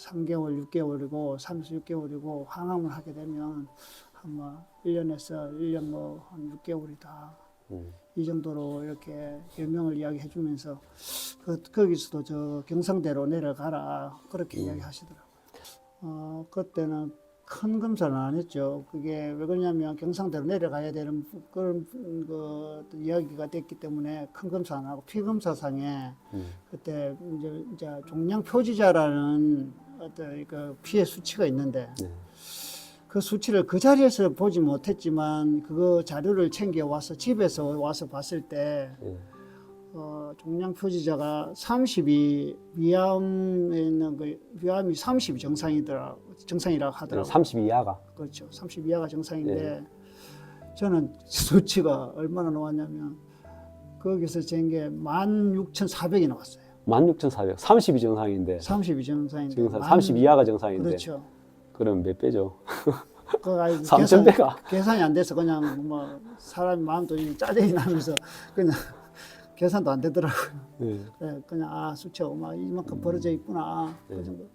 3개월, 6개월이고 36개월이고 항암을 하게 되면 한뭐 1년에서 1년 뭐 한 6개월이다. 음. 이 정도로 이렇게 별명을 이야기해 주면서 그, 거기서도 저 경상대로 내려가라 그렇게 이야기하시더라고요. 어, 그때는 큰 검사는 안 했죠. 그게 왜 그러냐면 경상대로 내려가야 되는 그런 그 이야기가 됐기 때문에 큰 검사 안 하고 피 검사상에 음. 그때 이제, 이제 종양 표지자라는 어떤 그 피해 수치가 있는데 네. 그 수치를 그 자리에서 보지 못했지만 그거 자료를 챙겨 와서 집에서 와서 봤을 때 예. 어, 종양 표지자가 30이 위암에 있는 그 위암이 30이 정상이더라 정상이라고 하더라고. 30 이하가. 그렇죠. 30 이하가 정상인데 저는 수치가 얼마나 나왔냐면 거기서 잰게 16,400이 나왔어요. 16,400. 30이 정상인데. 30이 정상인데. 지금 만- 30 이하가 정상인데. 그렇죠. 그럼 몇 배죠? 그 아이 3천 배가. 계산이 안 돼서 그냥 뭐 사람 마음도 이 짜증이 나면서 그냥 계산도 안 되더라고요. 예. 네, 그냥 아 수치가 막 이만큼 벌어져 있구나 네. 그 정도.